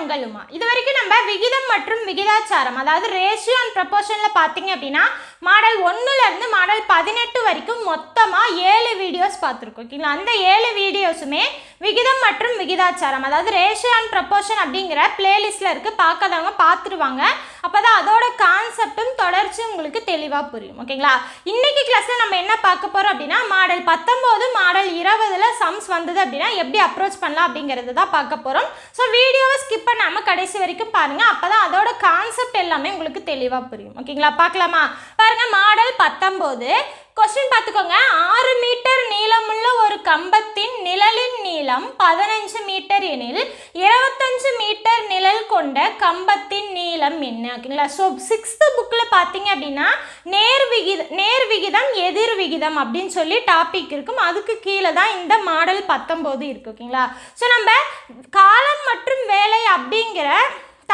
உங்களுமா? இது வரைக்கும் நம்ம விகிதம் மற்றும் விகிதாச்சாரம் அதாவது ரேஷியோ அண்ட் ப்ரப்போர்ஷனில் பார்த்தீங்க அப்படின்னா மாடல் ஒன்றுலேருந்து மாடல் பதினெட்டு வரைக்கும் மொத்தமாக ஏழு வீடியோஸ் பார்த்துருக்கோம். ஓகேங்களா? அந்த ஏழு வீடியோஸுமே விகிதம் மற்றும் விகிதாச்சாரம் அதாவது ரேஷியோ அண்ட் ப்ரப்போர்ஷன் அப்படிங்கிற பிளேலிஸ்ட்டில் இருக்குது பார்க்காதவங்க பார்த்துருவாங்க. அப்போ தான் அதோட கான்செப்டும் தொடர்ச்சி உங்களுக்கு தெளிவாக புரியும் ஓகேங்களா இன்னைக்கு கிளாஸில் நம்ம என்ன பார்க்க போகிறோம் அப்படின்னா மாடல் பத்தொம்போது மாடல் இருபதில் சம்ஸ் வந்தது அப்படின்னா எப்படி அப்ரோச் பண்ணலாம் அப்படிங்கிறது தான் பார்க்க போகிறோம் ஸோ வீடியோவை ஸ்கிப் பண்ணாமல் கடைசி வரைக்கும் பாருங்கள் அப்போ தான் அதோட கான்செப்ட் எல்லாமே உங்களுக்கு தெளிவாக புரியும் ஓகேங்களா பார்க்கலாமா? பாருங்கள் மாடல் பத்தொம்போது கொஸ்டின் பார்த்துக்கோங்க. ஆறு மீட்டர் நீளமுள்ள ஒரு கம்பத்தின் நிழலின் நீளம் பதினஞ்சு மீட்டர் எனில் இருபத்தஞ்சு மீட்டர் நிழல் கொண்ட கம்பத்தின் நீளம் என்ன? ஓகேங்களா? ஸோ சிக்ஸ்த்து புக்கில் பார்த்தீங்க அப்படின்னா நேர் விகித நேர் விகிதம் எதிர் விகிதம் அப்படின்னு சொல்லி டாபிக் இருக்கும். அதுக்கு கீழே தான் இந்த மாடல் பத்தொம்போது இருக்கு. ஓகேங்களா? ஸோ நம்ம காலம் மற்றும் வேலை அப்படிங்கிற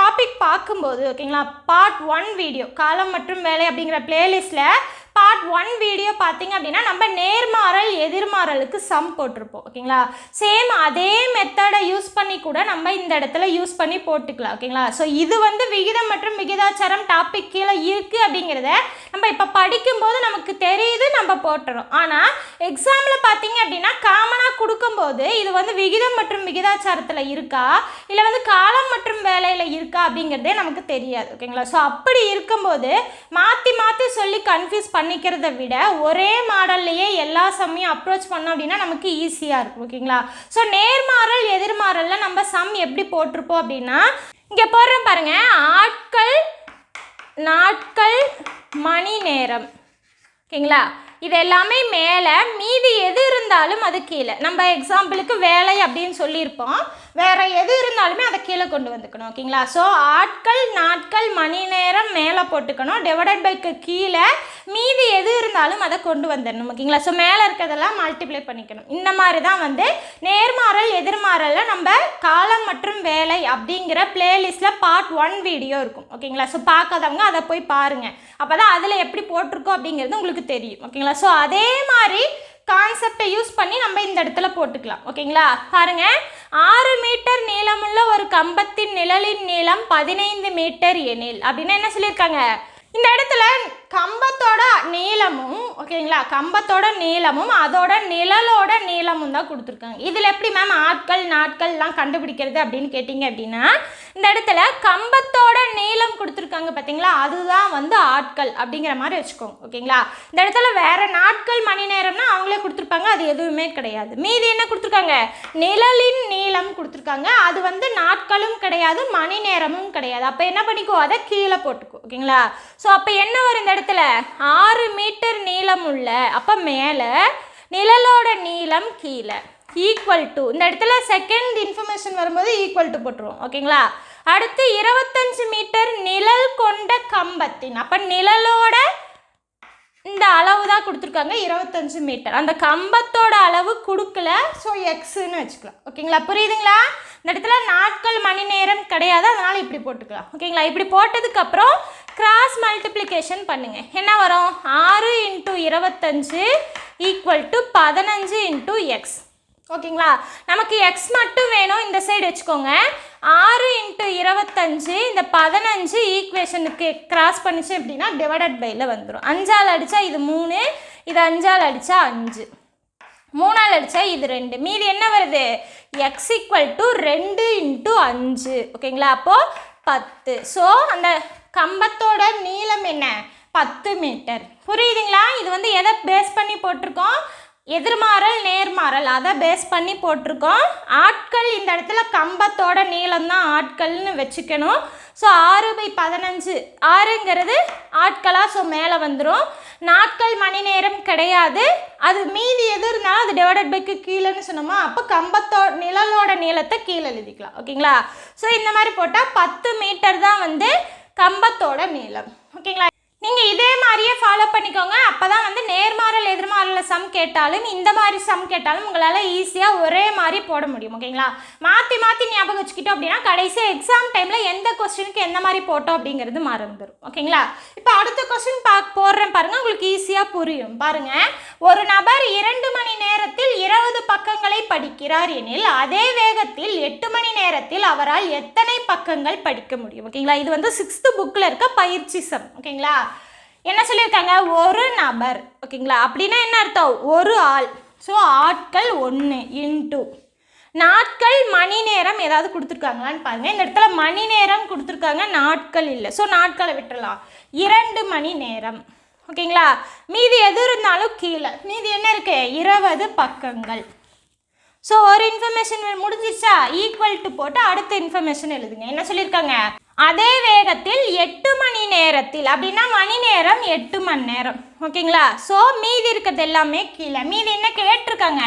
டாபிக் பார்க்கும்போது ஓகேங்களா? பார்ட் ஒன் வீடியோ காலம் மற்றும் வேலை அப்படிங்கிற பிளேலிஸ்ட்டில் பார்ட் ஒன் வீடியோ பார்த்தீங்க அப்படின்னா நம்ம நேர்மாறல் எதிர்மாறலுக்கு சம் போட்டிருப்போம் ஓகேங்களா? சேம் அதே மெத்தடை யூஸ் பண்ணி கூட நம்ம இந்த இடத்துல யூஸ் பண்ணி போட்டுக்கலாம் ஓகேங்களா? ஸோ இது வந்து விகிதம் மற்றும் விகிதாச்சாரம் டாபிக் கீழே இருக்குது அப்படிங்கிறத நம்ம இப்போ படிக்கும்போது நமக்கு தெரியுது நம்ம போட்டுறோம். ஆனால் எக்ஸாமில் பார்த்தீங்க அப்படின்னா காமனாக கொடுக்கும்போது இது வந்து விகிதம் மற்றும் விகிதாச்சாரத்தில் இருக்கா? இல்லை வந்து காலம் மற்றும் வேலையில் இருக்கா அப்படிங்கிறதே நமக்கு தெரியாது ஓகேங்களா? ஸோ அப்படி இருக்கும்போது மாற்றி மாற்றி சொல்லி கன்ஃபியூஸ் பண்ணிக்கிறத விட ஒரே மாடல்லையே எல்லா சம்மையும் அப்ரோச் பண்ணோம் அப்படின்னா நமக்கு ஈஸியாக இருக்கும் ஓகேங்களா? ஸோ நேர்மாறல் எதிர்மாறலில் நம்ம சம் எப்படி போட்டிருப்போம் அப்படின்னா இங்கே போடுறோம் பாருங்க. ஆட்கள் நாட்கள் மணி நேரம். ஓகேங்களா? இது எல்லாமே மேலே மீதி எது இருந்தாலும் அது கீழே. நம்ம எக்ஸாம்பிளுக்கு வேலை அப்படின்னு சொல்லியிருப்போம். வேறு எது இருந்தாலுமே அதை கீழே கொண்டு வந்துக்கணும் ஓகேங்களா? ஸோ ஆட்கள் நாட்கள் மணி நேரம் மேலே போட்டுக்கணும். டிவைடட் பைக்கு கீழே மீதி எது இருந்தாலும் அதை கொண்டு வந்துடணும் ஓகேங்களா? ஸோ மேலே இருக்கிறதெல்லாம் மல்டிப்ளை பண்ணிக்கணும். இந்த மாதிரி தான் வந்து நேர்மாறல் எதிர்மாறலில் நம்ம காலம் மற்றும் வேலை அப்படிங்கிற பிளேலிஸ்ட்டில் பார்ட் ஒன் வீடியோ இருக்கும் ஓகேங்களா? ஸோ பார்க்காதவங்க அதை போய் பாருங்கள் அப்போ தான் அதில் எப்படி போட்டிருக்கோம் அப்படிங்கிறது உங்களுக்கு தெரியும் ஓகேங்களா? ஸோ அதே மாதிரி கான்செப்டை யூஸ் பண்ணி நம்ம இந்த இடத்துல போட்டுக்கலாம். ஓகேங்களா? பாருங்க. ஆறு மீட்டர் நீளமுள்ள ஒரு கம்பத்தின் நிழலின் நீளம் பதினைந்து மீட்டர் எனில். அப்படின்னு என்ன சொல்லியிருக்காங்க? இந்த இடத்துல கம்பத்தோட நீளமும் ஓகேங்களா? கம்பத்தோட நீளமும் அதோட நிழலோட நீளமும் தான் கொடுத்துருக்காங்க. இதில் எப்படி மேம் ஆட்கள் நாட்கள்லாம் கண்டுபிடிக்கிறது அப்படின்னு கேட்டிங்க அப்படின்னா இந்த இடத்துல கம்பத்தோட நீளம் கொடுத்துருக்காங்க பார்த்தீங்களா அதுதான் வந்து ஆட்கள் அப்படிங்கிற மாதிரி வச்சுக்கோங்க ஓகேங்களா? இந்த இடத்துல வேற நாட்கள் மணி நேரம்னா அவங்களே கொடுத்துருப்பாங்க அது எதுவுமே கிடையாது. மீதி என்ன கொடுத்துருக்காங்க? நிழலின் நீளம் கொடுத்துருக்காங்க. அது வந்து நாட்களும் கிடையாது மணி நேரமும் கிடையாது. அப்போ என்ன பண்ணிக்கோ அதை கீழே போட்டுக்கோ ஓகேங்களா? ஸோ அப்போ என்ன வரும் இந்த இடத்துல? ஆறு மீட்டர் நீளம் உள்ள அப்போ மேலே நிழலோட நீளம் கீழே ஈக்குவல் டு இந்த இடத்துல செகண்ட் இன்ஃபர்மேஷன் வரும்போது ஈக்குவல் டு போட்டுருவோம் ஓகேங்களா? அடுத்து இருபத்தஞ்சு மீட்டர் நிழல் கொண்ட கம்பத்தின் அப்போ நிழலோட இந்த அளவு தான் கொடுத்துருக்காங்க இருபத்தஞ்சு மீட்டர். அந்த கம்பத்தோட அளவு கொடுக்கல ஸோ எக்ஸுன்னு வச்சுக்கலாம். ஓகேங்களா? புரியுதுங்களா? இந்த இடத்துல நாட்கள் மணி நேரம் கிடையாது அதனால் இப்படி போட்டுக்கலாம். ஓகேங்களா? இப்படி போட்டதுக்கப்புறம் கிராஸ் மல்டிப்ளிகேஷன் பண்ணுங்கள் என்ன வரும்? ஆறு இன்ட்டு இருபத்தஞ்சு ஈக்குவல் டு பதினஞ்சு இன்ட்டு எக்ஸ் ஓகேங்களா? நமக்கு எக்ஸ் மட்டும் வேணும் இந்த சைடு வச்சுக்கோங்க. ஆறு இன்ட்டு இருபத்தஞ்சு இந்த பதினஞ்சு ஈக்குவேஷனுக்கு கிராஸ் பண்ணிச்சு அப்படின்னா டிவைடட் பையில் வந்துடும் அஞ்சால் அடித்தா இது மூணு இது அஞ்சால் அடித்தா அஞ்சு. மூணால் அடித்தா இது ரெண்டு. மீதி என்ன வருது? எக்ஸ் ஈக்குவல் டு ரெண்டு இன்ட்டு அஞ்சு. ஓகேங்களா? அப்போது பத்து. ஸோ அந்த கம்பத்தோட நீளம் என்ன? பத்து மீட்டர் புரியுதுங்களா? இது வந்து எதை பேஸ் பண்ணி போட்டிருக்கோம்? எதிர்மாறல் நேர்மாறல். அதை பேஸ் பண்ணி போட்டிருக்கோம். ஆட்கள் இந்த இடத்துல கம்பத்தோட நீளம் தான் ஆட்கள்னு வச்சுக்கணும். ஸோ ஆறு பை பதினஞ்சு ஆறுங்கிறது ஆட்களாக ஸோ மேலே வந்துடும் நாட்கள் மணி நேரம் கிடையாது. அது மீதி எது இருந்தாலும் அது டிவைடட் பைக்கு கீழேன்னு சொன்னோமா அப்போ கம்பத்தோ நிழலோட நீளத்தை கீழே எழுதிக்கலாம். ஓகேங்களா? ஸோ இந்த மாதிரி போட்டால் பத்து மீட்டர் தான் வந்து கம்பத்தோட நீளம். ஓகேங்களா? நீங்கள் இதே மாதிரியே ஃபாலோ பண்ணிக்கோங்க. அப்போ தான் வந்து நேர்மாறல் எதிர்மாறல சம் கேட்டாலும் இந்த மாதிரி சம் கேட்டாலும் உங்களால் ஈஸியாக ஒரே மாதிரி போட முடியும். ஓகேங்களா மாற்றி மாற்றி ஞாபகம் வச்சுக்கிட்டோம் அப்படின்னா கடைசியாக எக்ஸாம் டைமில் எந்த கொஸ்டினுக்கு எந்த மாதிரி போட்டோம் அப்படிங்கிறது மறந்துடும் ஓகேங்களா இப்போ அடுத்த கொஸ்டின் பா போடுறேன் பாருங்கள் உங்களுக்கு ஈஸியாக புரியும். பாருங்கள் ஒரு நபர் இரண்டு மணி நேரத்தில் இருபது பக்கங்களை படிக்கிறார் எனில் அதே வேகத்தில் எட்டு மணி நேரத்தில் அவரால் எத்தனை பக்கங்கள் படிக்க முடியும்? ஓகேங்களா இது வந்து சிக்ஸ்த்து புக்கில் இருக்க பயிற்சி சம் ஓகேங்களா என்ன சொல்லியிருக்காங்க? ஒரு நபர். ஓகேங்களா? அப்படின்னா என்ன அர்த்தம்? ஒரு ஆள். ஸோ ஆட்கள் ஒன்று இன்ட்டு நாட்கள் மணி நேரம் ஏதாவது கொடுத்துருக்காங்களான்னு பாருங்கள் இந்த இடத்துல மணி நேரம் கொடுத்துருக்காங்க நாட்கள் இல்லை. ஸோ நாட்களை விட்டுறலாம். இரண்டு மணி நேரம். ஓகேங்களா? மீதி எது இருந்தாலும் கீழே. மீதி என்ன இருக்குது இருபது பக்கங்கள். ஸோ ஒரு இன்ஃபர்மேஷன் முடிஞ்சிருச்சா? ஈக்குவல் டு போட்டு அடுத்த இன்ஃபர்மேஷன் எழுதுங்க. என்ன சொல்லியிருக்காங்க அதே வேகத்தில் எட்டு மணி நேரத்தில் அப்படின்னா மணி நேரம் எட்டு மணி நேரம். ஓகேங்களா? ஸோ மீதி இருக்கிறது எல்லாமே கீழே. மீதி என்ன கேட்டிருக்காங்க?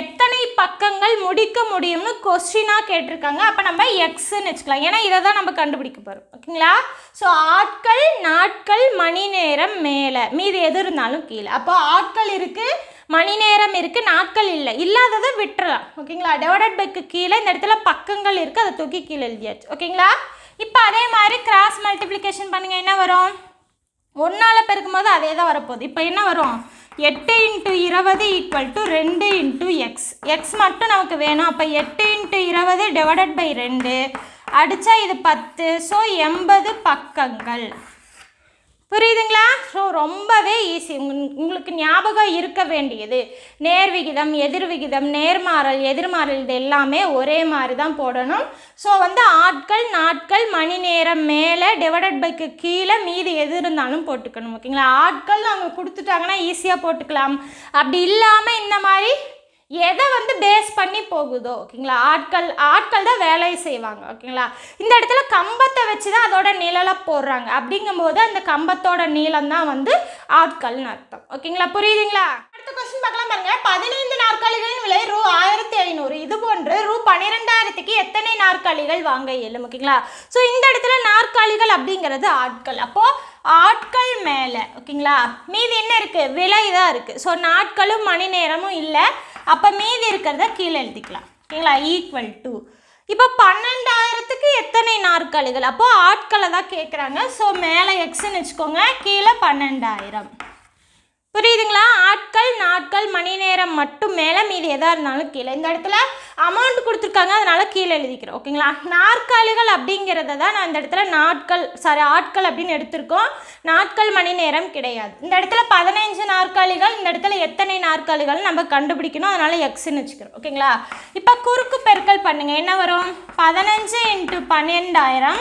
எத்தனை பக்கங்கள் முடிக்க முடியும்னு கொஸ்டினாக கேட்டிருக்காங்க. அப்போ நம்ம எக்ஸ்ன்னு வச்சுக்கலாம். ஏன்னா இதை தான் நம்ம கண்டுபிடிக்க போகிறோம் ஓகேங்களா? ஸோ ஆட்கள் நாட்கள் மணி நேரம் மேலே. மீதி எது இருந்தாலும் கீழே. அப்போ ஆட்கள் இருக்குது மணி நேரம் இருக்குது நாட்கள் இல்லை. இல்லாததை விட்டுறலாம். ஓகேங்களா? டிவைடட் பைக்கு கீழே இந்த இடத்துல பக்கங்கள் இருக்குது அதை தூக்கி கீழே எழுதியாச்சு. ஓகேங்களா? இப்போ அதே மாதிரி கிராஸ் மல்டிப்ளிகேஷன் பண்ணுங்கள் என்ன வரும்? ஒன்றால் பெருக்கும் போது அதே தான் வரப்போகுது. இப்போ என்ன வரும்? எட்டு இன்ட்டு இருபது ஈக்குவல் டு ரெண்டு இன்ட்டு எக்ஸ் எக்ஸ் மட்டும் நமக்கு வேணும். அப்போ எட்டு இன்ட்டு இருபது டிவைடட் பை ரெண்டு. அடித்தா இது பத்து. ஸோ எண்பது பக்கங்கள். புரியுதுங்களா? ஸோ ரொம்பவே ஈஸி உங்களுக்கு ஞாபகம் இருக்க வேண்டியது. நேர் விகிதம் எதிர் விகிதம் நேர்மாறல் எதிர்மாறல் இது எல்லாமே ஒரே மாதிரி தான் போடணும். ஸோ வந்து ஆட்கள் நாட்கள் மணி நேரம் மேலே டிவைடட் பைக்கு கீழே மீதி எது இருந்தாலும் போட்டுக்கணும். ஓகேங்களா? ஆட்கள் அவங்க கொடுத்துட்டாங்கன்னா ஈஸியாக போட்டுக்கலாம். அப்படி இல்லாமல் இந்த மாதிரி எதை வந்து பேஸ் பண்ணி போகுதோ ஓகேங்களா? ஆட்கள் ஆட்கள் தான் வேலையை செய்வாங்க ஓகேங்களா? இந்த இடத்துல கம்பத்தை வச்சு தான் அதோட நிழலை போடுறாங்க. அப்படிங்கும்போது அந்த கம்பத்தோட நீளம் தான் வந்து ஆட்கள்னு அர்த்தம். ஓகேங்களா? புரியுதுங்களா? அடுத்த கொஸ்டின் பார்க்கலாம் பாருங்க. பதினைந்து நாற்காலிகளின் விலை ரூ ஆயிரத்தி ஐநூறு. இது போன்று ரூ பன்னிரெண்டாயிரத்துக்கு நாற்காலிகள் வாங்க இயலும் ஓகேங்களா ஸோ இந்த இடத்துல நாற்காலிகள் அப்படிங்கிறது ஆட்கள். அப்போது ஆட்கள் மேலே ஓகேங்களா மீதி என்ன இருக்குது விலை தான் இருக்குது ஸோ நாட்களும் மணி நேரமும் இல்லை. அப்போ மீதி இருக்கிறத கீழே எழுதிக்கலாம் ஓகேங்களா ஈக்குவல் டு இப்போ பன்னெண்டாயிரத்துக்கு எத்தனை நாற்காலிகள்? அப்போது ஆட்களை தான் கேட்குறாங்க ஸோ மேலே எக்ஸ்ன்னு வச்சுக்கோங்க. கீழே பன்னெண்டாயிரம். புரியுதுங்களா? ஆட்கள் நாட்கள் மணி நேரம் மட்டும் மேலே மீது எதாக இருந்தாலும் கீழே. இந்த இடத்துல அமௌண்ட் கொடுத்துருக்காங்க அதனால் கீழே எழுதிக்கிறோம் ஓகேங்களா? நாற்காலிகள் அப்படிங்கிறத தான் நான் இந்த இடத்துல நாட்கள் சாரி ஆட்கள் அப்படின்னு எடுத்திருக்கோம். நாட்கள் மணி நேரம் கிடையாது. இந்த இடத்துல பதினைஞ்சு நாற்காலிகள் இந்த இடத்துல எத்தனை நாற்காலிகள் நம்ம கண்டுபிடிக்கணும். அதனால் எக்ஸ்ன்னு வச்சுக்கிறோம் ஓகேங்களா? இப்போ குறுக்கு பெருக்கல் பண்ணுங்கள் என்ன வரும்? பதினஞ்சு இன்ட்டு பன்னெண்டாயிரம்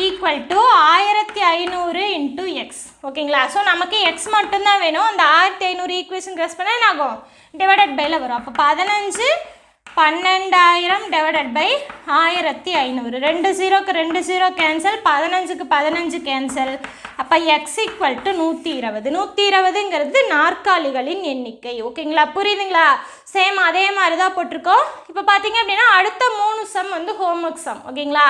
ஈக்குவல் டு ஆயிரத்தி ஐநூறு இன்ட்டு எக்ஸ் ஓகேங்களா ஸோ நமக்கு எக்ஸ் மட்டும்தான் வேணும். அந்த ஆயிரத்தி ஐநூறு ஈக்குவேஷன் கிரஸ் பண்ணால் என்ன ஆகும்? டிவைடட் பைல வரும். அப்போ பதினஞ்சு பன்னெண்டாயிரம் டிவைடட் பை ஆயிரத்தி ஐநூறு. ரெண்டு ஜீரோக்கு ரெண்டு ஜீரோ கேன்சல் பதினஞ்சுக்கு பதினஞ்சு கேன்சல் அப்போ எக்ஸ் ஈக்குவல் டு நூற்றி இருபது. நூற்றி இருபதுங்கிறது நாற்காலிகளின் எண்ணிக்கை. ஓகேங்களா புரியுதுங்களா? சேம் அதே மாதிரி தான் போட்டிருக்கோம். இப்போ பார்த்தீங்க அப்படின்னா அடுத்த மூணு சம் வந்து ஹோம்ஒர்க் சம் ஓகேங்களா?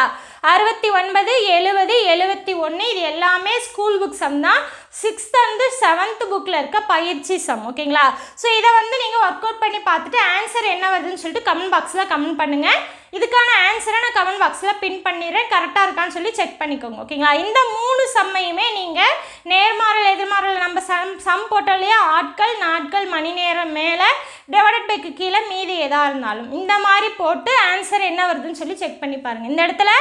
அறுபத்தி ஒன்பது எழுபது எழுபத்தி ஒன்று இது எல்லாமே ஸ்கூல் புக் சம் தான். சிக்ஸ்த் அண்டு செவன்த் புக்கில் இருக்க பயிற்சி சம் ஓகேங்களா? ஸோ இதை வந்து நீங்கள் ஒர்க் அவுட் பண்ணி பார்த்துட்டு ஆன்சர் என்ன வருதுன்னு சொல்லிட்டு கமெண்ட் பாக்ஸில் கமெண்ட் பண்ணுங்கள் இதுக்கான ஆன்சரை நான் கமெண்ட் பாக்ஸில் பின் பண்ணிடுறேன். கரெக்டாக இருக்கான்னு சொல்லி செக் பண்ணிக்கோங்க. ஓகேங்களா இந்த மூணு சம்மையுமே நீங்கள் நேர்மாறல் எதிர்மாறல் நம்ம சம் சம் போட்டாலேயே ஆட்கள் நாட்கள் மணி நேரம் மேலே டிவைடட் பைக்கு கீழே மீதி எதாக இருந்தாலும் இந்த மாதிரி போட்டு ஆன்சர் என்ன வருதுன்னு சொல்லி செக் பண்ணி பாருங்கள் இந்த இடத்துல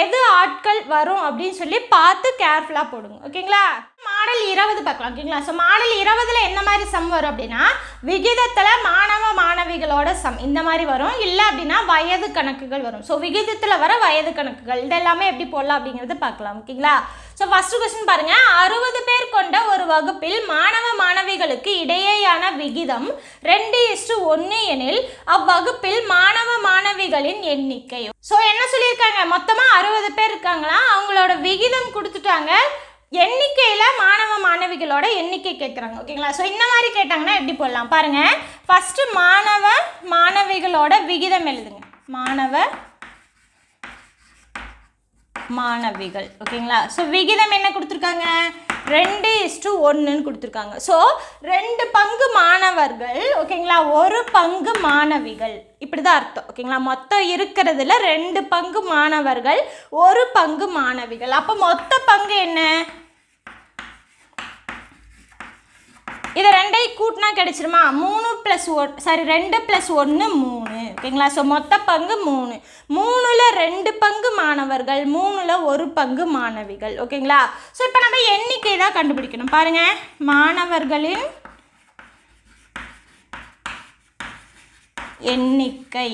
எது ஆட்கள் வரும் அப்படின்னு சொல்லி பார்த்து கேர்ஃபுல்லாக போடுங்க. ஓகேங்களா? மாடல் இருபது பார்க்கலாம் ஓகேங்களா? ஸோ மாடல் இருபதில் என்ன மாதிரி சம் வரும் அப்படின்னா விகிதத்தில் மாணவ மாணவிகளோட சம் இந்த மாதிரி வரும். இல்லை அப்படின்னா வயது கணக்குகள் வரும். ஸோ விகிதத்தில் வர வயது கணக்குகள் இதெல்லாமே எப்படி போடலாம் அப்படிங்கிறது பார்க்கலாம் ஓகேங்களா? ஸோ ஃபஸ்ட்டு கொஸ்டின் பாருங்கள் அறுபது பேர் கொண்ட ஒரு வகுப்பில் மாணவ மாணவிகளுக்கு இடையேயான விகிதம் ரெண்டு இஸ்டு ஒன்று எனில் அவ்வகுப்பில் மாணவ மாணவிகளின் எண்ணிக்கை. ஸோ என்ன சொல்லியிருக்காங்க? மொத்தமாக அறுபது பேர் இருக்காங்களா? அவங்களோட விகிதம் கொடுத்துட்டாங்க. எண்ணிக்கையில் மாணவ மாணவிகளோட எண்ணிக்கை கேட்குறாங்க ஓகேங்களா ஸோ இந்த மாதிரி கேட்டாங்கன்னா எப்படி போடலாம்? பாருங்கள் ஃபஸ்ட்டு மாணவ மாணவிகளோட விகிதம் எழுதுங்க. மாணவ மாணவிகள். ஓகேங்களா? ஸோ விகிதம் என்ன கொடுத்துருக்காங்க? ரெண்டு இஸ்டு ஒன்றுன்னு கொடுத்துருக்காங்க. ஸோ ரெண்டு பங்கு மாணவர்கள் ஓகேங்களா? ஒரு பங்கு மாணவிகள். இப்படி தான் அர்த்தம். ஓகேங்களா? மொத்தம் இருக்கிறதுல ரெண்டு பங்கு மாணவர்கள் ஒரு பங்கு மாணவிகள். அப்போ மொத்த பங்கு என்ன? இதை ரெண்டையும் கூட்டினா கிடைச்சிருமா? மூணு ப்ளஸ் ஒன் சாரி ரெண்டு ப்ளஸ் ஒன்று மூணு. ஓகேங்களா ஸோ மொத்த பங்கு மூணு. மூணில் ரெண்டு பங்கு மாணவர்கள் மூணில் ஒரு பங்கு மாணவிகள். ஓகேங்களா ஸோ இப்போ நம்ம எண்ணிக்கை தான் கண்டுபிடிக்கணும். பாருங்க. மாணவர்களின் எண்ணிக்கை.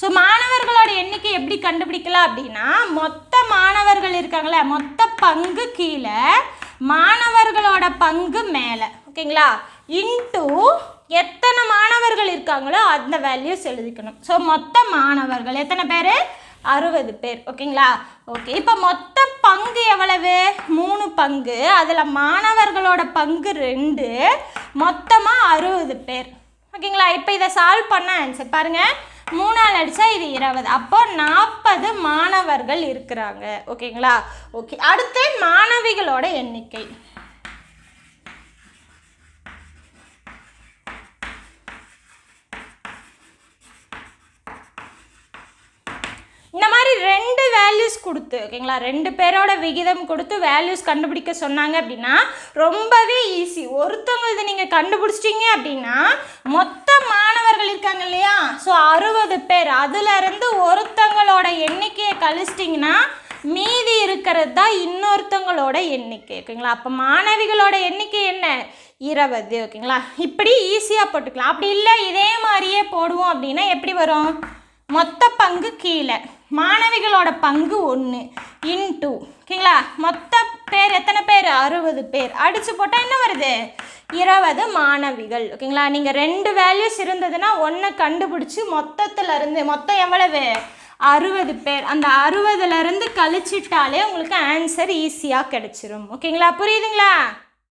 ஸோ மாணவர்களோட எண்ணிக்கை எப்படி கண்டுபிடிக்கலாம் அப்படின்னா மொத்த மாணவர்கள் இருக்காங்களே மொத்த பங்கு கீழே மாணவர்களோட பங்கு மேலே. ஓகேங்களா? இன்ட்டு எத்தனை மாணவர்கள் இருக்காங்களோ அந்த வேல்யூஸ் எழுதிக்கணும். ஸோ மொத்த மாணவர்கள் எத்தனை பேர்? அறுபது பேர். ஓகேங்களா? ஓகே இப்போ மொத்த பங்கு எவ்வளவு? மூணு பங்கு. அதில் மாணவர்களோட பங்கு ரெண்டு மொத்தமாக அறுபது பேர். ஓகேங்களா? இப்போ இதை சால்வ் பண்ண ஆன்சர் பாருங்கள் மூணால் அடித்தா இது இருபது. அப்போ நாற்பது மாணவர்கள் இருக்கிறாங்க. ஓகேங்களா? ஓகே. அடுத்து மாணவிகளோட எண்ணிக்கை. இந்த மாதிரி ரெண்டு வேல்யூஸ் கொடுத்து ஓகேங்களா ரெண்டு பேரோட விகிதம் கொடுத்து வேல்யூஸ் கண்டுபிடிக்க சொன்னாங்க அப்படின்னா ரொம்பவே ஈஸி ஒருத்தவங்க இதை நீங்கள் கண்டுபிடிச்சிட்டிங்க அப்படின்னா மொத்த மாணவர்கள் இருக்காங்க இல்லையா? ஸோ அறுபது பேர். அதுலேருந்து ஒருத்தங்களோட எண்ணிக்கையை கழிச்சிட்டிங்கன்னா மீதி இருக்கிறது தான் இன்னொருத்தவங்களோட எண்ணிக்கை ஓகேங்களா அப்போ மாணவிகளோட எண்ணிக்கை என்ன? இருபது ஓகேங்களா இப்படி ஈஸியாக போட்டுக்கலாம். அப்படி இல்லை இதே மாதிரியே போடுவோம் அப்படின்னா எப்படி வரும்? மொத்த பங்கு கீழே. மாணவிகளோட பங்கு ஒன்று இன்டூ ஓகேங்களா மொத்த பேர் எத்தனை பேர்? அறுபது பேர். அடித்து போட்டால் என்ன வருது? இருபது மாணவிகள். ஓகேங்களா? நீங்கள் ரெண்டு வேல்யூஸ் இருந்ததுன்னா ஒன்றை கண்டுபிடிச்சி மொத்தத்துலேருந்து மொத்தம் எவ்வளவு? அறுபது பேர். அந்த அறுபதுலேருந்து கழிச்சிட்டாலே உங்களுக்கு ஆன்சர் ஈஸியாக கிடச்சிரும். ஓகேங்களா? புரியுதுங்களா?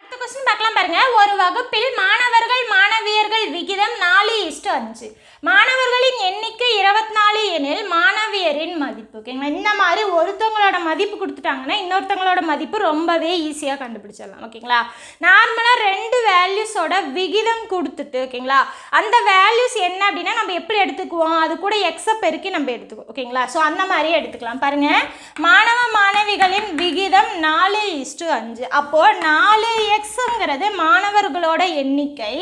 அடுத்த கொஸ்டின் பார்க்கலாம் பாருங்கள் ஒரு வகுப்பில் மாணவர்கள் மாணவியர்கள் விகிதம் நாலு இஷ்டம் அஞ்சு. மாணவர்களின் எண்ணிக்கை இருபத்தி நாலு எனில் மாணவியரின் மதிப்பு. ஓகேங்களா? இந்த மாதிரி ஒருத்தவங்களோட மதிப்பு கொடுத்துட்டாங்கன்னா இன்னொருத்தவங்களோட மதிப்பு ரொம்பவே ஈஸியாக கண்டுபிடிச்சிடலாம். ஓகேங்களா? நார்மலாக ரெண்டு வேல்யூஸோட விகிதம் கொடுத்துட்டு ஓகேங்களா? அந்த வேல்யூஸ் என்ன அப்படின்னா நம்ம எப்படி எடுத்துக்குவோம்? அது கூட எக்ஸை பெருக்கி நம்ம எடுத்துக்குவோம். ஓகேங்களா? ஸோ அந்த மாதிரியே எடுத்துக்கலாம். பாருங்க. மாணவ மாணவிகளின் விகிதம் நாலு இஸ்டு அஞ்சு. அப்போது நாலு எக்ஸுங்கிறது மாணவர்களோட எண்ணிக்கை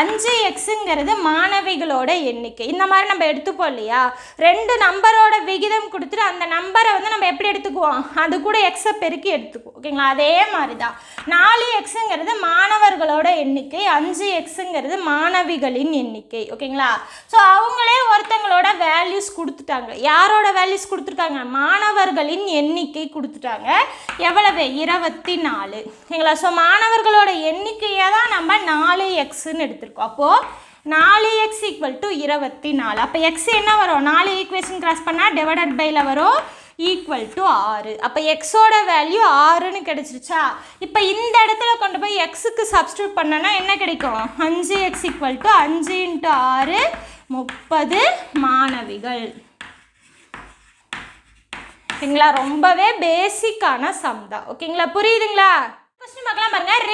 அஞ்சு எக்ஸுங்கிறது மாணவிகளோட எண்ணிக்கை. எண்ணிக்கை இந்த மாதிரி நம்ம எடுத்துப்போம் இல்லையா? ரெண்டு நம்பரோட விகிதம் கொடுத்துட்டு அந்த நம்பரை வந்து நம்ம எப்படி எடுத்துக்குவோம்? அது கூட எக்ஸை பெருக்கி எடுத்துக்குவோம். ஓகேங்களா அதே மாதிரி தான் நாலு எக்ஸுங்கிறது மாணவர்களோட எண்ணிக்கை அஞ்சு எக்ஸுங்கிறது மாணவிகளின் எண்ணிக்கை. ஓகேங்களா ஸோ அவங்களே ஒருத்தங்களோட வேல்யூஸ் கொடுத்துட்டாங்க. யாரோட வேல்யூஸ் கொடுத்துருக்காங்க? மாணவர்களின் எண்ணிக்கை கொடுத்துட்டாங்க. எவ்வளவு? இருபத்தி நாலு ஓகேங்களா ஸோ மாணவர்களோட எண்ணிக்கையை தான் நம்ம நாலு எக்ஸுன்னு எடுத்திருக்கோம். அப்போது நாலு எக்ஸ் ஈக்குவல் டு இருபத்தி நாலு அப்போ எக்ஸ் என்ன வரும்? நாலு ஈக்குவேஷன் கிராஸ் பண்ணால் டிவைடட் பையில் வரும் ஈக்குவல் டு ஆறு. அப்போ எக்ஸோட வேல்யூ ஆறுன்னு கிடச்சிருச்சா? இப்போ இந்த இடத்துல கொண்டு போய் எக்ஸுக்கு சப்ஸ்டியூட் பண்ணனா என்ன கிடைக்கும்? அஞ்சு எக்ஸ் ஈக்குவல் டு அஞ்சு இன்ட்டு ஆறு முப்பது மாணவிகள். ஓகேங்களா? ரொம்பவே பேசிக்கான சம் தான். ஓகேங்களா? புரியுதுங்களா? கொஸ்டின் பார்க்கலாம் பாருங்கள்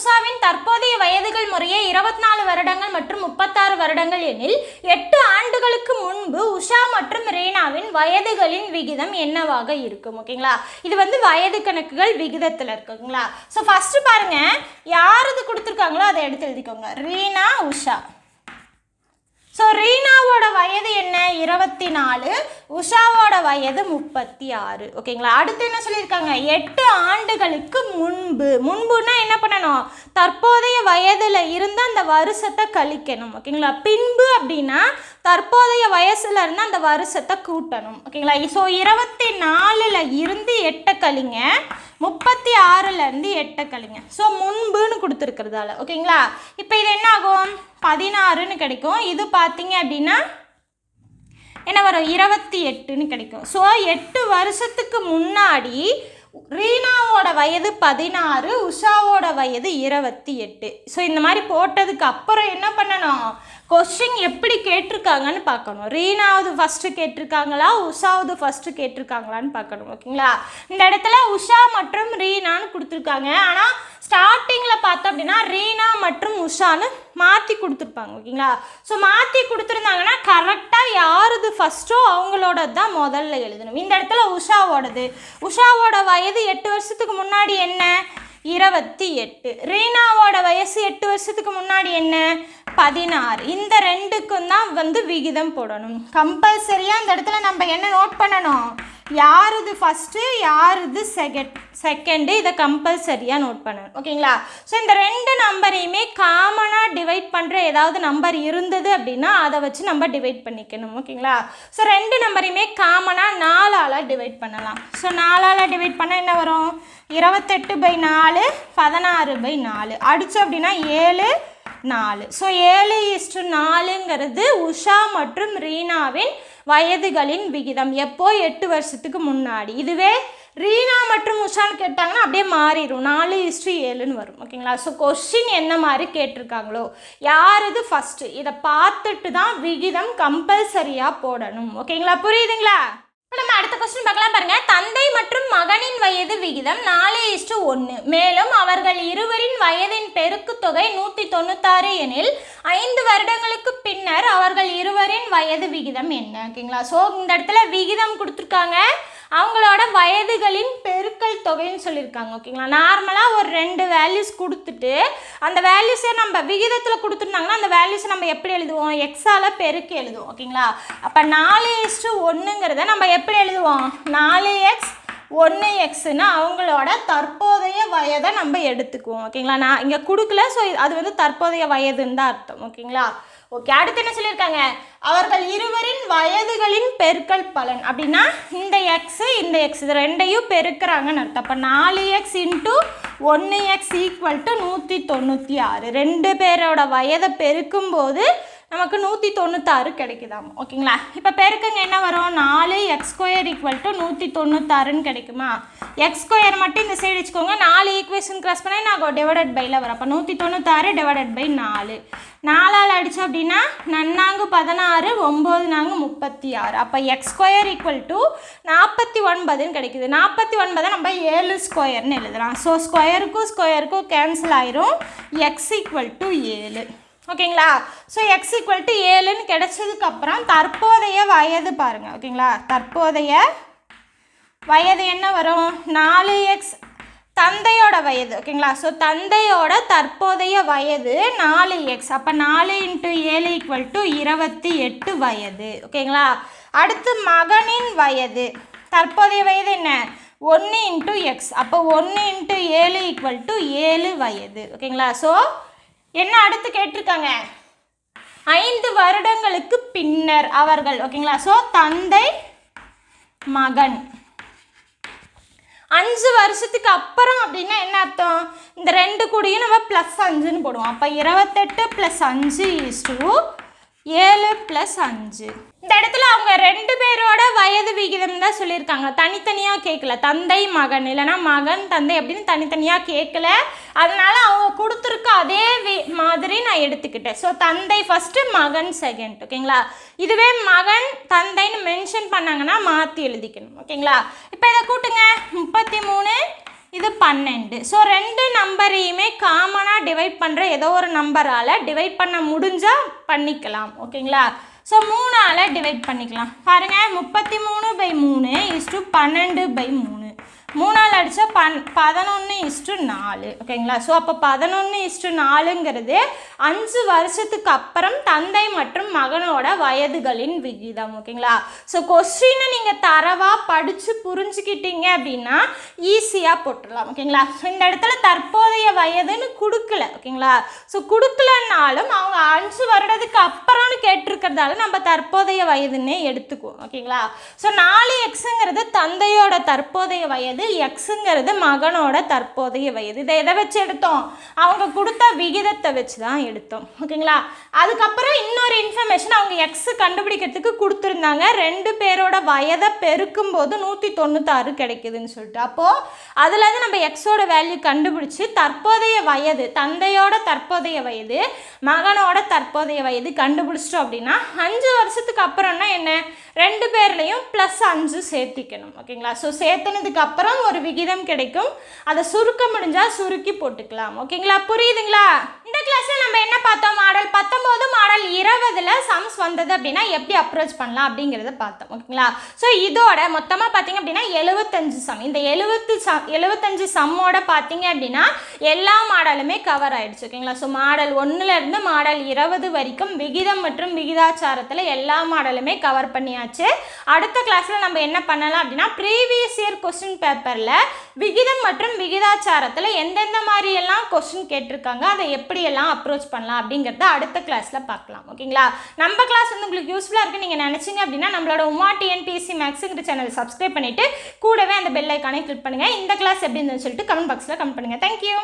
மூசாவின் உஷாவின் தற்போதைய வயதுகள் முறையே இருபத்தி நாலு வருடங்கள் மற்றும் முப்பத்தாறு வருடங்கள் எனில் எட்டு ஆண்டுகளுக்கு முன்பு உஷா மற்றும் ரீனாவின் வயதுகளின் விகிதம் என்னவாக இருக்கும் ஓகேங்களா? இது வந்து வயது கணக்குகள் விகிதத்தில் இருக்குங்களா ஸோ ஃபஸ்ட்டு பாருங்கள் யார் இது கொடுத்துருக்காங்களோ அதை எடுத்து எழுதிக்கோங்க. ரீனா உஷா. ஸோ ரீனாவோட வயது என்ன? இருபத்தி நாலு உஷாவோட வயது முப்பத்தி ஆறு ஓகேங்களா அடுத்து என்ன சொல்லியிருக்காங்க? எட்டு ஆண்டுகளுக்கு முன்பு. முன்புனா என்ன பண்ணணும்? தற்போதைய வயதில் இருந்து அந்த வருஷத்தை கழிக்கணும். ஓகேங்களா பின்பு அப்படின்னா தற்போதைய வயசுல இருந்து அந்த வருஷத்தை கூட்டணும். ஓகேங்களா? ஸோ இருபத்தி நாலில் இருந்து எட்ட கழிங்க. முப்பத்தி ஆறுலேருந்து எட்ட கழிங்க. ஸோ முன்புன்னு கொடுத்துருக்கிறதால. ஓகேங்களா? இப்போ இது என்ன ஆகும்? பதினாறுன்னு கிடைக்கும். இது பார்த்தீங்க அப்படின்னா என்ன வரும்? இருபத்தி எட்டுன்னு கிடைக்கும். ஸோ எட்டு வருஷத்துக்கு முன்னாடி ரீனாவோட வயது பதினாறு உஷாவோட வயது இருபத்தி எட்டு ஸோ இந்த மாதிரி போட்டதுக்கு அப்புறம் என்ன பண்ணணும்? கொஸ்டின் எப்படி கேட்டிருக்காங்கன்னு பார்க்கணும். ரீனாவது ஃபஸ்ட்டு கேட்டிருக்காங்களா? உஷாவது ஃபஸ்ட்டு கேட்டிருக்காங்களான்னு பார்க்கணும். ஓகேங்களா? இந்த இடத்துல உஷா மற்றும் ரீனான்னு கொடுத்துருக்காங்க. ஆனால் ஸ்டார்டிங்கில் பார்த்தோம் அப்படின்னா ரீனா மற்றும் உஷான்னு மாற்றி கொடுத்துருப்பாங்க. ஓகேங்களா? ஸோ மாற்றி கொடுத்துருந்தாங்கன்னா கரெக்டாக யாருது ஃபஸ்ட்டோ அவங்களோட தான் முதல்ல எழுதணும். இந்த இடத்துல உஷாவோடது. உஷாவோட வயது எட்டு வருஷத்துக்கு முன்னாடி என்ன? இருபத்தி எட்டு. ரீனாவோட வயசு எட்டு வருஷத்துக்கு முன்னாடி என்ன? பதினாறு. இந்த ரெண்டுக்கும் தான் வந்து விகிதம் போடணும். கம்பல்சரியாக இந்த இடத்துல நம்ம என்ன நோட் பண்ணணும்? யார் இது ஃபஸ்ட்டு யாருது செகண்ட் செகண்டு இதை கம்பல்சரியாக நோட் பண்ணணும். ஓகேங்களா? ஸோ இந்த ரெண்டு நம்பரையுமே காமனாக டிவைட் பண்ணுற ஏதாவது நம்பர் இருந்தது அப்படின்னா அதை வச்சு நம்ம டிவைட் பண்ணிக்கணும். ஓகேங்களா? ஸோ ரெண்டு நம்பரையுமே காமனாக நாலு நாலால் டிவைட் பண்ணலாம். ஸோ நாலால் டிவைட் பண்ணால் என்ன வரும்? இருபத்தெட்டு பை நாலு பதினாறு பை நாலு. அடித்தோம் அப்படின்னா ஏழு நாலு. ஸோ ஏழு இஸ்டு நாலுங்கிறது உஷா மற்றும் ரீனாவின் வயதுகளின் விகிதம். எப்போ? எட்டு வருஷத்துக்கு முன்னாடி. இதுவே ரீனா மற்றும் உஷான்னு கேட்டாங்கன்னா அப்படியே மாறிடும் நாலு இஸ்டு ஏழுன்னு வரும். ஓகேங்களா? ஸோ கொஸ்டின் என்ன மாதிரி கேட்டிருக்காங்களோ? யார் இது ஃபஸ்ட்டு இதை பார்த்துட்டு தான் விகிதம் கம்பல்சரியாக போடணும். ஓகேங்களா? புரியுதுங்களா? இப்போ நம்ம அடுத்த கொஸ்டின் பார்க்கலாம் பாருங்க. தந்தை மற்றும் மகனின் வயது விகிதம் நாலு இஸ்டு ஒன்று மேலும் அவர்கள் இருவரின் வயதின் பெருக்கு தொகை நூற்றி தொண்ணூத்தாறு எனில் ஐந்து வருடங்களுக்கு பின்னர் அவர்கள் இருவரின் வயது விகிதம் என்ன? ஓகேங்களா? ஸோ இந்த இடத்துல விகிதம் கொடுத்துருக்காங்க. அவங்களோட வயதுகளின் பெருக்கல் தொகைன்னு சொல்லியிருக்காங்க ஓகேங்களா? நார்மலாக ஒரு ரெண்டு வேல்யூஸ் கொடுத்துட்டு அந்த வேல்யூஸை நம்ம விகிதத்தில் கொடுத்துருந்தாங்கன்னா அந்த வேல்யூஸை நம்ம எப்படி எழுதுவோம்? எக்ஸால் பெருக்கி எழுதுவோம் ஓகேங்களா? அப்போ நாலு இஸ்டு ஒன்றுங்கிறத நம்ம எப்படி எழுதுவோம்? நாலு எக்ஸ் ஒன்று எக்ஸ்னா அவங்களோட தற்போதைய வயதை நம்ம எடுத்துக்குவோம் ஓகேங்களா? நான் இங்கே கொடுக்கல ஸோ அது வந்து தற்போதைய வயதுன்னு தான் அர்த்தம் ஓகேங்களா? ஓகே அடுத்து என்ன சொல்லியிருக்காங்க? அவர்கள் இருவரின் வயதுகளின் பெருக்கல் பலன். அப்படின்னா இந்த எக்ஸு இந்த எக்ஸ் இது ரெண்டையும் பெருக்கிறாங்கன்னு அர்த்தம். அப்போ நாலு எக்ஸ் இன்ட்டு ஒன்று எக்ஸ் ஈக்குவல் டு நூற்றி தொண்ணூற்றி ஆறு. ரெண்டு பேரோட வயதை பெருக்கும்போது நமக்கு நூற்றி தொண்ணூத்தாறு கிடைக்குதாம். ஓகேங்களா? இப்போ பெருக்கங்க என்ன வரும்? நாலு எக்ஸ் ஸ்கொயர் ஈக்குவல் டு நூற்றி தொண்ணூத்தாறுன்னு கிடைக்குமா? எக்ஸ் ஸ்கொயர் மட்டும் இந்த சைடு வச்சுக்கோங்க. நாலு ஈக்குவேஷன் கிராஸ் பண்ணி நாங்கள் டிவைடட் பையில் வரும். அப்போ நூற்றி தொண்ணூத்தாறு டிவைடட் பை நாலு. நாலால் அடித்தோம் அப்படின்னா நன்னாங்கு பதினாறு ஒம்பது நாங்கு முப்பத்தி ஆறு அப்போ எக்ஸ் ஸ்கொயர் ஈக்குவல் டு நாற்பத்தி ஒன்பதுன்னு கிடைக்குது. நாற்பத்தி ஒன்பதை நம்ம ஏழு ஸ்கொயர்னு எழுதலாம். ஸோ ஸ்கொயருக்கும் ஸ்கொயருக்கும் கேன்சல் ஆயிரும். எக்ஸ் ஈக்குவல் டு ஏழு. ஓகேங்களா? ஸோ எக்ஸ் ஈக்குவல் டு ஏழுன்னு கிடைச்சதுக்கப்புறம் தற்போதைய வயது பாருங்கள் ஓகேங்களா? தற்போதைய வயது என்ன வரும்? நாலு எக்ஸ் தந்தையோட வயது ஓகேங்களா? ஸோ தந்தையோட தற்போதைய வயது நாலு எக்ஸ் அப்போ நாலு இன்ட்டு ஏழு ஈக்குவல் டு இருபத்தி எட்டு வயது ஓகேங்களா? அடுத்து மகனின் வயது. தற்போதைய வயது என்ன? ஒன்று இன்ட்டு எக்ஸ் அப்போ ஒன்று இன்ட்டு ஏழு ஈக்குவல் டு ஏழு வயது ஓகேங்களா? ஸோ என்ன அடுத்து கேட்டிருக்காங்க? ஐந்து வருடங்களுக்கு பின்னர் அவர்கள் ஓகேங்களா? ஸோ தந்தை மகன். அஞ்சு வருஷத்துக்கு அப்புறம் அப்படின்னா என்ன அர்த்தம்? இந்த ரெண்டு குடியும் நம்ம ப்ளஸ் அஞ்சுன்னு போடுவோம். அப்போ இருபத்தெட்டு ப்ளஸ் அஞ்சு இஸ் டூ ஏழு ப்ளஸ் அஞ்சு. இந்த இடத்துல அவங்க ரெண்டு பேரோட வயது விகிதம் தான் சொல்லியிருக்காங்க. தனித்தனியாக கேட்கல. தந்தை மகன். இல்லைனா மகன் தந்தை அப்படின்னு தனித்தனியாக கேட்கல. அதனால அவங்க கொடுத்துருக்க அதே வி மாதிரி நான் எடுத்துக்கிட்டேன். ஸோ தந்தை ஃபஸ்ட்டு மகன் செகண்ட் ஓகேங்களா? இதுவே மகன் தந்தைன்னு மென்ஷன் பண்ணாங்கன்னா மாற்றி எழுதிக்கணும். ஓகேங்களா? இப்போ இதை கூட்டுங்க. முப்பத்தி மூணு இது பன்னெண்டு. ஸோ ரெண்டு நம்பரையுமே காமனாக டிவைட் பண்ணுற ஏதோ ஒரு நம்பரால் டிவைட் பண்ண முடிஞ்சால் பண்ணிக்கலாம். ஓகேங்களா? ஸோ மூணால் டிவைட் பண்ணிக்கலாம். பாருங்கள் முப்பத்தி மூணு பை மூணு இஸ் டு பன்னெண்டு பை மூணு. மூணால் அடித்தா பன் பதினொன்று இஸ்டு நாலு ஓகேங்களா? ஸோ அப்போ பதினொன்று இஸ்டு நாலுங்கிறது அஞ்சு வருஷத்துக்கு அப்புறம் தந்தை மற்றும் மகனோட வயதுகளின் விகிதம் ஓகேங்களா? ஸோ கொஸ்டினை நீங்கள் தரவாக படித்து புரிஞ்சுக்கிட்டீங்க அப்படின்னா ஈஸியாக போட்டுடலாம் ஓகேங்களா? இந்த இடத்துல தற்போதைய வயதுன்னு கொடுக்கல ஓகேங்களா? ஸோ கொடுக்கலனாலும் அவங்க அஞ்சு வருடத்துக்கு அப்புறம்னு கேட்டிருக்கிறதால நம்ம தற்போதைய வயதுன்னே எடுத்துக்குவோம் ஓகேங்களா? ஸோ நாலு எக்ஸுங்கிறது தந்தையோட தற்போதைய வயது எக்ஸுங்கிறது மகனோட தற்போதைய வயது. இதை எதை வச்சு எடுத்தோம்? அவங்க கொடுத்த விகிதத்தை வச்சு தான் எடுத்தோம். ஓகேங்களா? அதுக்கப்புறம் இன்னொரு இன்ஃபர்மேஷன் அவங்க எக்ஸு கண்டுபிடிக்கிறதுக்கு கொடுத்துருந்தாங்க. ரெண்டு பேரோட வயதை பெருக்கும் போது நூற்றி தொண்ணூத்தாறு கிடைக்குதுன்னு சொல்லிட்டு. அப்போது அதுலேருந்து நம்ம எக்ஸோட வேல்யூ கண்டுபிடிச்சி தற்போதைய வயது தந்தையோட தற்போதைய வயது மகனோட தற்போதைய வயது கண்டுபிடிச்சிட்டோம் அப்படின்னா அஞ்சு வருஷத்துக்கு அப்புறம்னா என்ன? ரெண்டு பேர்லேயும் ப்ளஸ் அஞ்சு சேர்த்திக்கணும் ஓகேங்களா ஸோ சேர்த்துனதுக்கு அப்புறம் ஒரு விகிதம் கிடைக்கும். அதை சுருக்க முடிஞ்சால் சுருக்கி போட்டுக்கலாம் ஓகேங்களா புரியுதுங்களா? இந்த கிளாஸில் நம்ம என்ன பார்த்தோம்? மாடல் பத்தொம்போது மாடல் இருபதில் சம்ஸ் வந்தது அப்படின்னா எப்படி அப்ரோச் பண்ணலாம் அப்படிங்கிறத பார்த்தோம் ஓகேங்களா ஸோ இதோட மொத்தமாக பார்த்தீங்க அப்படின்னா எழுபத்தஞ்சு சம் இந்த எழுபத்து சம் எழுபத்தஞ்சு சம்மோட பார்த்தீங்க அப்படின்னா எல்லா மாடலுமே கவர் ஆகிடுச்சு ஓகேங்களா ஸோ மாடல் ஒன்றுலேருந்து மாடல் இருபது வரைக்கும் விகிதம் மற்றும் விகிதாச்சாரத்தில் எல்லா மாடலுமே கவர் பண்ணி பண்ணியாச்சு. அடுத்த கிளாஸில் நம்ம என்ன பண்ணலாம் அப்படின்னா ப்ரீவியஸ் இயர் கொஸ்டின் பேப்பரில் விகிதம் மற்றும் விகிதாச்சாரத்தில் எந்தெந்த மாதிரியெல்லாம் கொஸ்டின் கேட்டிருக்காங்க அதை எப்படியெல்லாம் அப்ரோச் பண்ணலாம் அப்படிங்கிறத அடுத்த கிளாஸில் பார்க்கலாம். ஓகேங்களா? நம்ம கிளாஸ் வந்து உங்களுக்கு யூஸ்ஃபுல்லாக இருக்குது நீங்கள் நினச்சிங்க அப்படின்னா நம்மளோட உமா டிஎன்பிஎஸ்சி மேக்ஸுங்கிற சேனல் சப்ஸ்கிரைப் பண்ணிவிட்டு கூடவே அந்த பெல் ஐக்கானே கிளிக் பண்ணுங்கள் இந்த கிளாஸ் எப்படி இருந்துன்னு சொல்லிட்டு கமெண்ட் பாக்ஸில் கமெண்ட் பண்ணுங்கள் தேங்க்யூ